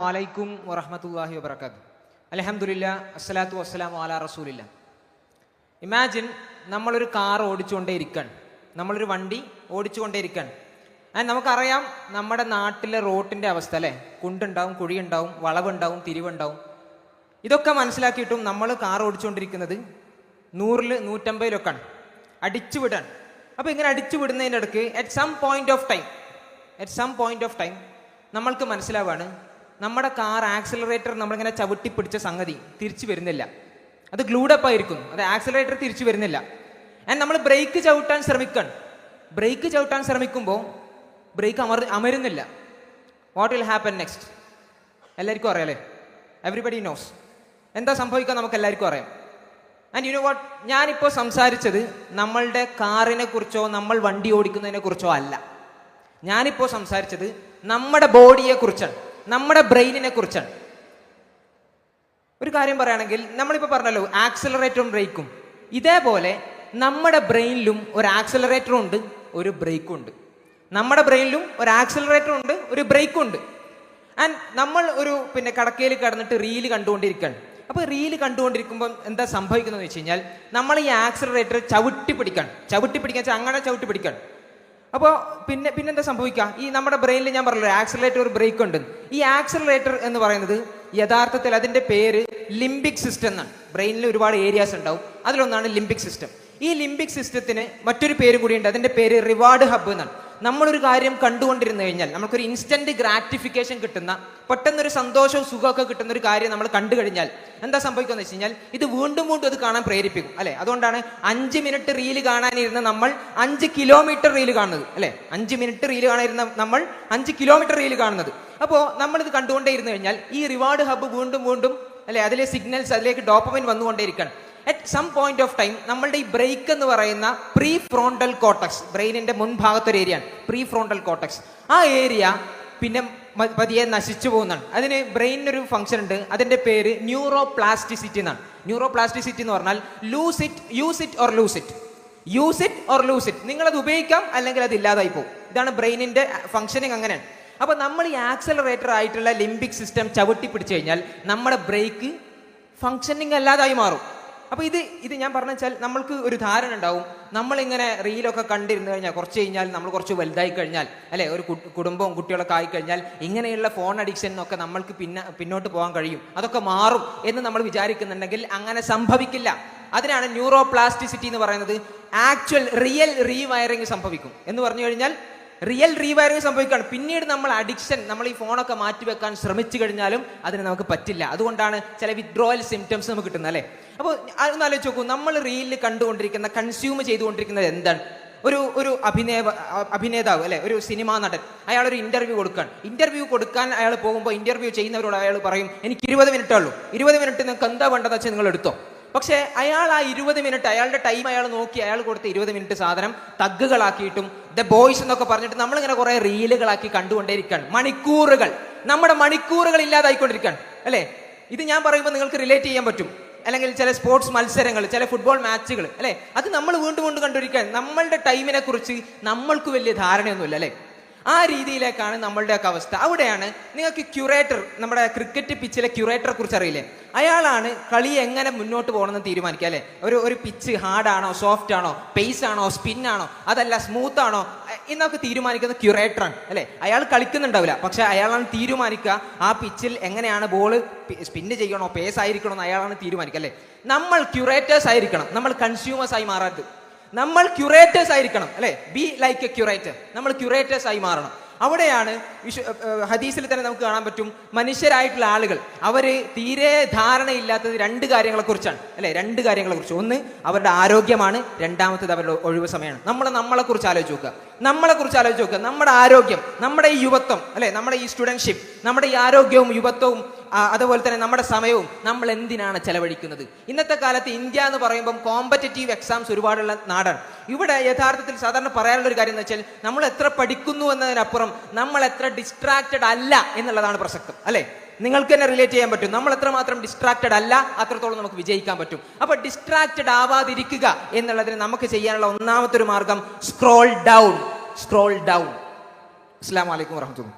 വലൈക്കും വറഹമത്തല്ലാഹി വബർക്കാത്തു അലഹമുല്ല അസ്സലാത്തു വസ്സലാം വാല റസൂലില്ല. ഇമാജിൻ നമ്മളൊരു കാർ ഓടിച്ചുകൊണ്ടേ ഇരിക്കാൻ നമ്മളൊരു വണ്ടി ഓടിച്ചുകൊണ്ടേ ഇരിക്കാൻ ആൻഡ് നമുക്കറിയാം നമ്മുടെ നാട്ടിലെ റോട്ടിന്റെ അവസ്ഥ അല്ലേ? കുണ്ടുണ്ടാവും കുഴിയുണ്ടാവും വളവുണ്ടാവും തിരിവുണ്ടാവും. ഇതൊക്കെ മനസ്സിലാക്കിയിട്ടും നമ്മൾ കാർ ഓടിച്ചുകൊണ്ടിരിക്കുന്നത് നൂറിൽ നൂറ്റമ്പതിലൊക്കെയാണ്. അടിച്ചു വിടാൻ അപ്പോൾ ഇങ്ങനെ അടിച്ചു വിടുന്നതിന്റെ ഇടയ്ക്ക് at some point of time at some point of time നമ്മൾക്ക് മനസ്സിലാവാണ് നമ്മുടെ കാർ ആക്സിലറേറ്റർ നമ്മളിങ്ങനെ ചവിട്ടി പിടിച്ച സംഗതി തിരിച്ചു വരുന്നില്ല. അത് ഗ്ലൂഡപ്പ് ആയിരിക്കും അത് ആക്സിലറേറ്റർ തിരിച്ചു വരുന്നില്ല. ആൻഡ് നമ്മൾ ബ്രേക്ക് ചവിട്ടാൻ ശ്രമിക്കണം. ബ്രേക്ക് ചവിട്ടാൻ ശ്രമിക്കുമ്പോൾ ബ്രേക്ക് അമർ അമരുന്നില്ല. വാട്ട് വിൽ ഹാപ്പൻ നെക്സ്റ്റ് എല്ലാവർക്കും അറിയാം അല്ലേ എവറിബഡി നോസ് എന്താ സംഭവിക്കുക നമുക്ക് എല്ലാവർക്കും അറിയാം. ആൻഡ് യു നോ വാട്ട് ഞാനിപ്പോൾ സംസാരിച്ചത് നമ്മളുടെ കാറിനെ കുറിച്ചോ നമ്മൾ വണ്ടി ഓടിക്കുന്നതിനെ കുറിച്ചോ അല്ല. ഞാനിപ്പോൾ സംസാരിച്ചത് നമ്മുടെ ബോഡിയെ കുറിച്ചാണ്. നമ്മുടെ ബ്രെയിനിനെ കുറിച്ചാണ്. ഒരു കാര്യം പറയുകയാണെങ്കിൽ നമ്മളിപ്പോൾ പറഞ്ഞല്ലോ ആക്സിലറേറ്ററും ബ്രേക്കും ഇതേപോലെ നമ്മുടെ ബ്രെയിനിലും ഒരു ആക്സിലറേറ്ററും ഉണ്ട് ഒരു ബ്രേക്കും ഉണ്ട്. നമ്മുടെ ബ്രെയിനിലും ഒരു ആക്സിലറേറ്ററും ഉണ്ട് ഒരു ബ്രേക്കും ഉണ്ട്. ആൻഡ് നമ്മൾ ഒരു പിന്നെ കടക്കയിൽ കിടന്നിട്ട് റീൽ കണ്ടുകൊണ്ടിരിക്കുകയാണ്. അപ്പോൾ റീൽ കണ്ടുകൊണ്ടിരിക്കുമ്പോൾ എന്താ സംഭവിക്കുന്നത് വെച്ച് കഴിഞ്ഞാൽ നമ്മൾ ഈ ആക്സിലറേറ്റർ ചവിട്ടി പിടിക്കാൻ ചവിട്ടി പിടിക്കാൻ അങ്ങനെ ചവിട്ടി പിടിക്കാൻ അപ്പോൾ പിന്നെ പിന്നെന്താ സംഭവിക്കുക ഈ നമ്മുടെ ബ്രെയിനിൽ ഞാൻ പറഞ്ഞല്ലോ ആക്സിലറേറ്റർ ഒരു ബ്രേക്ക് ഉണ്ട്. ഈ ആക്സിലറേറ്റർ എന്ന് പറയുന്നത് യഥാർത്ഥത്തിൽ അതിന്റെ പേര് ലിംബിക് സിസ്റ്റം എന്നാണ്. ബ്രെയിനിൽ ഒരുപാട് ഏരിയാസ് ഉണ്ടാവും. അതിലൊന്നാണ് ലിംബിക് സിസ്റ്റം ഈ ലിംബിക് സിസ്റ്റത്തിന് മറ്റൊരു പേര് കൂടിയുണ്ട് അതിന്റെ പേര് റിവാർഡ് ഹബ്ബ് എന്നാണ്. നമ്മളൊരു കാര്യം കണ്ടുകൊണ്ടിരുന്നു കഴിഞ്ഞാൽ നമുക്കൊരു ഇൻസ്റ്റന്റ് ഗ്രാറ്റിഫിക്കേഷൻ കിട്ടുന്ന പെട്ടെന്നൊരു സന്തോഷവും സുഖമൊക്കെ കിട്ടുന്ന ഒരു കാര്യം നമ്മൾ കണ്ടു കഴിഞ്ഞാൽ എന്താ സംഭവിക്കുന്നത് വെച്ച് കഴിഞ്ഞാൽ ഇത് വീണ്ടും വീണ്ടും അത് കാണാൻ പ്രേരിപ്പിക്കും അല്ലെ? അതുകൊണ്ടാണ് അഞ്ച് മിനിറ്റ് റീൽ കാണാനിരുന്ന നമ്മൾ അഞ്ച് കിലോമീറ്റർ റീൽ കാണുന്നത് അല്ലെ? അഞ്ച് മിനിറ്റ് റീൽ കാണാനിരുന്ന നമ്മൾ അഞ്ച് കിലോമീറ്റർ റീൽ കാണുന്നത്. അപ്പോൾ നമ്മളിത് കണ്ടുകൊണ്ടേ ഇരുന്നു കഴിഞ്ഞാൽ ഈ റിവാർഡ് ഹബ്ബ് വീണ്ടും വീണ്ടും അല്ലെ? അതിലെ സിഗ്നൽസ് അതിലേക്ക് dopamine വന്നുകൊണ്ടേയിരിക്കണം. At some point of time നമ്മളുടെ ഈ ബ്രേക്ക് എന്ന് പറയുന്ന പ്രീ ഫ്രോണ്ടൽ കോട്ടക്സ് ബ്രെയിനിന്റെ മുൻഭാഗത്തൊരു ഏരിയ പ്രീ ഫ്രോണ്ടൽ കോട്ടക്സ് ആ ഏരിയ പിന്നെ പതിയെ നശിച്ചു പോകുന്നതാണ്. അതിന് ബ്രെയിനിനൊരു ഫംഗ്ഷൻ ഉണ്ട്. അതിന്റെ പേര് ന്യൂറോ പ്ലാസ്റ്റിസിറ്റി എന്നാണ്. ന്യൂറോ പ്ലാസ്റ്റിസിറ്റി എന്ന് പറഞ്ഞാൽ lose it use it or lose it use it or lose it നിങ്ങൾ അത് ഉപയോഗിക്കാം അല്ലെങ്കിൽ അത് ഇല്ലാതായി പോകും. ഇതാണ് ബ്രെയിനിന്റെ ഫംഗ്ഷനിങ് അങ്ങനെയാണ്. അപ്പോൾ നമ്മൾ ഈ ആക്സലറേറ്റർ ആയിട്ടുള്ള ലിംബിക് സിസ്റ്റം ചവിട്ടി പിടിച്ചു കഴിഞ്ഞാൽ നമ്മുടെ ബ്രേക്ക് ഫംഗ്ഷനിങ് അല്ലാതായി മാറും. അപ്പൊ ഇത് ഇത് ഞാൻ പറഞ്ഞ വെച്ചാൽ നമ്മൾക്ക് ഒരു ധാരണ ഉണ്ടാവും. നമ്മളിങ്ങനെ റീലൊക്കെ കണ്ടിരുന്നു കഴിഞ്ഞാൽ കുറച്ച് കഴിഞ്ഞാൽ നമ്മൾ കുറച്ച് വലുതായി കഴിഞ്ഞാൽ അല്ലെ ഒരു കുടുംബവും കുട്ടികളൊക്കെ ആയി കഴിഞ്ഞാൽ ഇങ്ങനെയുള്ള ഫോൺ അഡിക്ഷൻ എന്നൊക്കെ നമ്മൾക്ക് പിന്നെ പിന്നോട്ട് പോകാൻ കഴിയും. അതൊക്കെ മാറും എന്ന് നമ്മൾ വിചാരിക്കുന്നുണ്ടെങ്കിൽ അങ്ങനെ സംഭവിക്കില്ല. അതിനാണ് ന്യൂറോ പ്ലാസ്റ്റിസിറ്റി എന്ന് പറയുന്നത്. ആക്ച്വൽ റിയൽ റീവയറിംഗ് സംഭവിക്കും. എന്ന് പറഞ്ഞു കഴിഞ്ഞാൽ റിയൽ റീവയറിംഗ് സംഭവിക്കുകയാണ്. പിന്നീട് നമ്മൾ അഡിക്ഷൻ നമ്മൾ ഈ ഫോണൊക്കെ മാറ്റിവെക്കാൻ ശ്രമിച്ചു കഴിഞ്ഞാലും അതിന് നമുക്ക് പറ്റില്ല. അതുകൊണ്ടാണ് ചില വിഡ്രോയൽ സിംറ്റംസ് നമുക്ക് കിട്ടുന്നത് അല്ലേ? അപ്പോൾ ഒന്ന് ആലോചിച്ച് നോക്കൂ. നമ്മൾ റീലിൽ കണ്ടുകൊണ്ടിരിക്കുന്ന കൺസ്യൂം ചെയ്തുകൊണ്ടിരിക്കുന്നത് എന്താണ്? ഒരു ഒരു അഭിനയ അഭിനേതാവ് അല്ലെ? ഒരു സിനിമാ നടൻ. അയാൾ ഒരു ഇന്റർവ്യൂ കൊടുക്കാൻ ഇന്റർവ്യൂ കൊടുക്കാൻ അയാൾ പോകുമ്പോൾ ഇന്റർവ്യൂ ചെയ്യുന്നവരോട് അയാൾ പറയും എനിക്ക് ഇരുപത് മിനിറ്റേ ഉള്ളൂ. ഇരുപത് മിനിറ്റ് നിങ്ങൾക്ക് എന്താ വേണ്ടതെന്ന് വെച്ചാൽ നിങ്ങൾ എടുത്തോ. പക്ഷേ അയാൾ ആ ഇരുപത് മിനിറ്റ് അയാളുടെ ടൈം അയാൾ നോക്കി അയാൾ കൊടുത്ത ഇരുപത് മിനിറ്റ് സാധനം തഗ്ഗുകളാക്കിയിട്ടും ദ ബോയ്സ് എന്നൊക്കെ പറഞ്ഞിട്ട് നമ്മളിങ്ങനെ കുറെ റീലുകളാക്കി കണ്ടുകൊണ്ടേയിരിക്കുകയാണ്. മണിക്കൂറുകൾ. നമ്മുടെ മണിക്കൂറുകൾ ഇല്ലാതായിക്കൊണ്ടിരിക്കുകയാണ്. അല്ലേ? ഇത് ഞാൻ പറയുമ്പോൾ നിങ്ങൾക്ക് റിലേറ്റ് ചെയ്യാൻ പറ്റും. അല്ലെങ്കിൽ ചില സ്പോർട്സ് മത്സരങ്ങൾ ചില ഫുട്ബോൾ മാച്ചുകൾ അല്ലേ? അത് നമ്മൾ വീണ്ടും വീണ്ടും കണ്ടുപിടിക്കാൻ നമ്മളുടെ ടൈമിനെ കുറിച്ച് നമ്മൾക്ക് വലിയ ധാരണയൊന്നുമില്ല അല്ലേ? ആ രീതിയിലേക്കാണ് നമ്മളുടെയൊക്കെ അവസ്ഥ. അവിടെയാണ് നിങ്ങൾക്ക് ക്യൂറേറ്റർ നമ്മുടെ ക്രിക്കറ്റ് പിച്ചിലെ ക്യൂറേറ്ററെ കുറിച്ച് അറിയില്ലേ? അയാളാണ് കളി എങ്ങനെ മുന്നോട്ട് പോകണമെന്ന് തീരുമാനിക്കുക അല്ലേ? ഒരു ഒരു പിച്ച് ഹാർഡാണോ സോഫ്റ്റ് ആണോ പേസ് ആണോ സ്പിൻ ആണോ അതല്ല സ്മൂത്ത് ആണോ എന്നൊക്കെ തീരുമാനിക്കുന്ന ക്യൂറേറ്ററാണ് അല്ലേ? അയാൾ കളിക്കുന്നുണ്ടാവില്ല. പക്ഷെ അയാളാണ് തീരുമാനിക്കുക ആ പിച്ചിൽ എങ്ങനെയാണ് ബോൾ സ്പിൻ ചെയ്യണോ പേസ് ആയിരിക്കണോ എന്ന് അയാളാണ് തീരുമാനിക്കുക അല്ലേ? നമ്മൾ ക്യൂറേറ്റേഴ്സ് ആയിരിക്കണം. നമ്മൾ കൺസ്യൂമേഴ്സ് ആയി മാറരുത്. നമ്മൾ ക്യൂറേറ്റേഴ്സ് ആയിരിക്കണം അല്ലെ? ബി ലൈക്ക് എ ക്യൂറേറ്റർ നമ്മൾ ക്യൂറേറ്റേഴ്സ് ആയി മാറണം. അവിടെയാണ് വിശു ഹദീസിൽ തന്നെ നമുക്ക് കാണാൻ പറ്റും മനുഷ്യരായിട്ടുള്ള ആളുകൾ. അവർ തീരെ ധാരണയില്ലാത്തത് രണ്ട് കാര്യങ്ങളെക്കുറിച്ചാണ് അല്ലെ? രണ്ട് കാര്യങ്ങളെ കുറിച്ച് ഒന്ന് അവരുടെ ആരോഗ്യമാണ്. രണ്ടാമത്തത് അവരുടെ ഒഴിവ് സമയമാണ്. നമ്മൾ നമ്മളെക്കുറിച്ച് ആലോചിച്ച് നോക്കുക. നമ്മളെ കുറിച്ച് ആലോചിച്ച് നോക്കുക. നമ്മുടെ ആരോഗ്യം നമ്മുടെ ഈ യുവത്വം അല്ലെ? നമ്മുടെ ഈ സ്റ്റുഡൻഷിപ്പ് നമ്മുടെ ഈ ആരോഗ്യവും യുവത്വവും അതുപോലെ തന്നെ നമ്മുടെ സമയവും നമ്മൾ എന്തിനാണ് ചെലവഴിക്കുന്നത്? ഇന്നത്തെ കാലത്ത് ഇന്ത്യ എന്ന് പറയുമ്പം കോമ്പറ്ററ്റീവ് എക്സാംസ് ഒരുപാടുള്ള നാടാണ്. ഇവിടെ യഥാർത്ഥത്തിൽ സാധാരണ പറയാനുള്ള ഒരു കാര്യം എന്ന് വെച്ചാൽ നമ്മൾ എത്ര പഠിക്കുന്നു എന്നതിനപ്പുറം നമ്മൾ എത്ര ഡിസ്ട്രാക്റ്റഡ് അല്ല എന്നുള്ളതാണ് പ്രസക്തം. അല്ലേ? നിങ്ങൾക്ക് തന്നെ റിലേറ്റ് ചെയ്യാൻ പറ്റും. നമ്മൾ എത്രമാത്രം ഡിസ്ട്രാക്റ്റഡ് അല്ല അത്രത്തോളം നമുക്ക് വിജയിക്കാൻ പറ്റും. അപ്പൊ ഡിസ്ട്രാക്റ്റഡ് ആവാതിരിക്കുക എന്നുള്ളതിന് നമുക്ക് ചെയ്യാനുള്ള ഒന്നാമത്തെ ഒരു മാർഗം സ്ക്രോൾ ഡൗൺ സ്ക്രോൾ ഡൗൺ അസ്സാം വലൈക്കും വർഹമത്തുള്ള